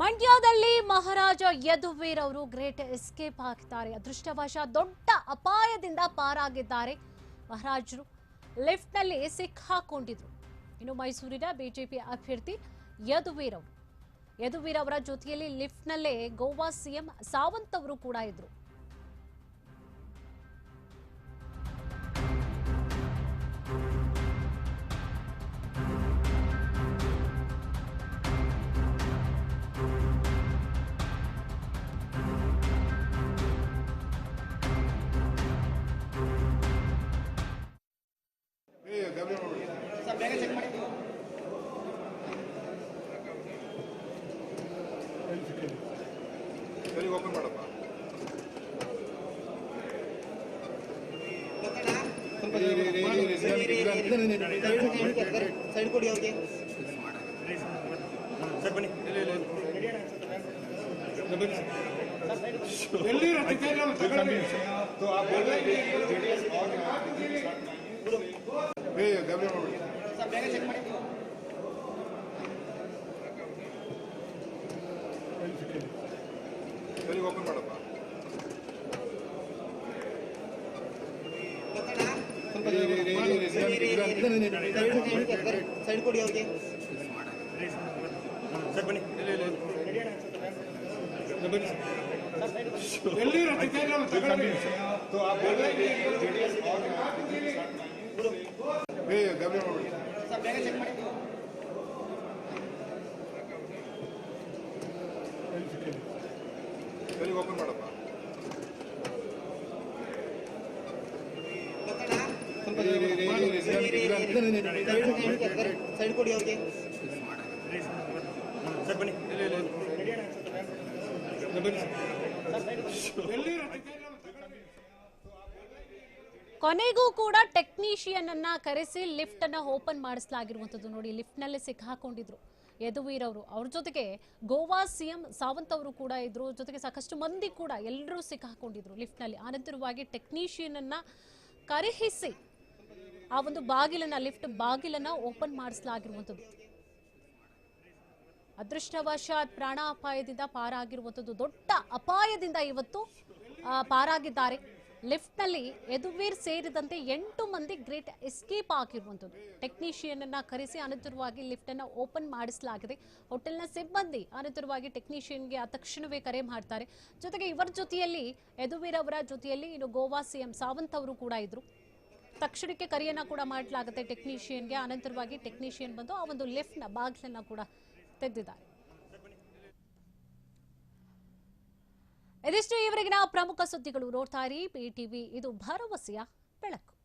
ಮಂಡ್ಯದಲ್ಲಿ ಮಹಾರಾಜ ಯದುವೀರ್ ಅವರು great escape ಆಗ್ತಾರೆ ಅದೃಷ್ಟವಶ ದೊಡ್ಡ ಅಪಾಯದಿಂದ ಪಾರಾಗಿದ್ದಾರೆ ಮಹಾರಾಜರು. ಲಿಫ್ಟ್ನಲ್ಲಿ ಸಿಕ್ಕಾಕೊಂಡಿದ್ರು ಇನ್ನು ಮೈಸೂರಿನ ಬಿಜೆಪಿ ಅಭ್ಯರ್ಥಿ ಯದುವೀರ್ ಅವರು. ಯದುವೀರ್ ಅವರ ಜೊತೆಯಲ್ಲಿ ಲಿಫ್ಟ್ನಲ್ಲೇ ಗೋವಾ ಸಿಎಂ ಸಾವಂತ್ ಅವರು ಕೂಡ ಇದ್ರು. ಇರಿ, ಇರಿ, ಸೈಡ್ ಸರ್ ಬನ್ನಿ ಎಲ್ಲಿ ಇರಿ, ಇರಿ. ಸೈಡ್ ಕೊಡಿ ಅವ್ರಿಗೆ ಇಲ್ಲಿ ಎಲ್ಲಿ ಕೊನೆಗೂ ಕೂಡ ಟೆಕ್ನಿಷಿಯನ್ ಅನ್ನ ಕರೆಸಿ ಲಿಫ್ಟ್ ಅನ್ನ ಓಪನ್ ಮಾಡಿಸಲಾಗಿರುವಂತದ್ದು ನೋಡಿ ಲಿಫ್ಟ್ನಲ್ಲಿ ಸಿಕ್ಕಾಕೊಂಡಿದ್ರು. ಯದುವೀರ್ ಅವರು. ಅವ್ರ ಜೊತೆಗೆ ಗೋವಾ ಸಿಎಂ ಸಾವಂತ್ ಅವರು ಕೂಡ ಇದ್ರು. ಜೊತೆಗೆ ಸಾಕಷ್ಟು ಮಂದಿ ಕೂಡ ಎಲ್ಲರೂ ಸಿಕ್ಕಾಕೊಂಡಿದ್ರು ಲಿಫ್ಟ್ನಲ್ಲಿ ಆನಂತರವಾಗಿ ಟೆಕ್ನಿಷಿಯನ್ ಅನ್ನ ಕರೆಹಿಸಿ ಆ ಒಂದು ಬಾಗಿಲನ್ನ, ಲಿಫ್ಟ್ ಬಾಗಿಲನ್ನ ಓಪನ್ ಮಾಡಿಸಲಾಗಿರುವಂತದ್ದು ಅದೃಷ್ಟವಶಾತ್ ಪ್ರಾಣಾಪಾಯದಿಂದ ಪಾರಾಗಿರುವಂಥದ್ದು, ದೊಡ್ಡ ಅಪಾಯದಿಂದ ಇವತ್ತು ಪಾರಾಗಿದ್ದಾರೆ. ಲಿಫ್ಟ್ನಲ್ಲಿ ಯದುವೀರ್ ಸೇರಿದಂತೆ ಎಂಟು ಮಂದಿ ಗ್ರೇಟ್ ಎಸ್ಕೇಪ್ ಆಗಿರುವಂಥದ್ದು. ಟೆಕ್ನಿಷಿಯನ್ ಅನ್ನ ಕರೆಸಿ ಅನಂತರವಾಗಿ ಲಿಫ್ಟ್ ಓಪನ್ ಮಾಡಿಸಲಾಗಿದೆ. ಹೋಟೆಲ್ನ ಸಿಬ್ಬಂದಿ ಅನಂತರವಾಗಿ ಟೆಕ್ನಿಷಿಯನ್ಗೆ ಆ ತಕ್ಷಣವೇ ಕರೆ ಮಾಡ್ತಾರೆ. ಜೊತೆಗೆ ಇವರ ಜೊತೆಯಲ್ಲಿ ಯದುವೀರ್ ಅವರ ಜೊತೆಯಲ್ಲಿ ಇನ್ನು ಗೋವಾ ಸಿಎಂ ಸಾವಂತ್ ಅವರು ಕೂಡ ಇದ್ರು. ತಕ್ಷಣಕ್ಕೆ ಕರೆಯನ್ನ ಕೂಡ ಮಾಡಲಾಗುತ್ತೆ. ಟೆಕ್ನಿಷಿಯನ್ಗೆ ಅನಂತರವಾಗಿ ಟೆಕ್ನಿಷಿಯನ್ ಬಂದು ಆ ಒಂದು ಲಿಫ್ಟ್ನ ಬಾಗಿಲನ್ನ ಕೂಡ ತೆಗೆದಿದ್ದಾರೆ. ಇದಿಷ್ಟು ಈವರೆಗಿನ ಪ್ರಮುಖ ಸುದ್ದಿಗಳು ನೋಡ್ತಾ ಇರಿ. ಪಿಟಿವಿ ಇದು ಭರವಸೆಯ ಬೆಳಕು.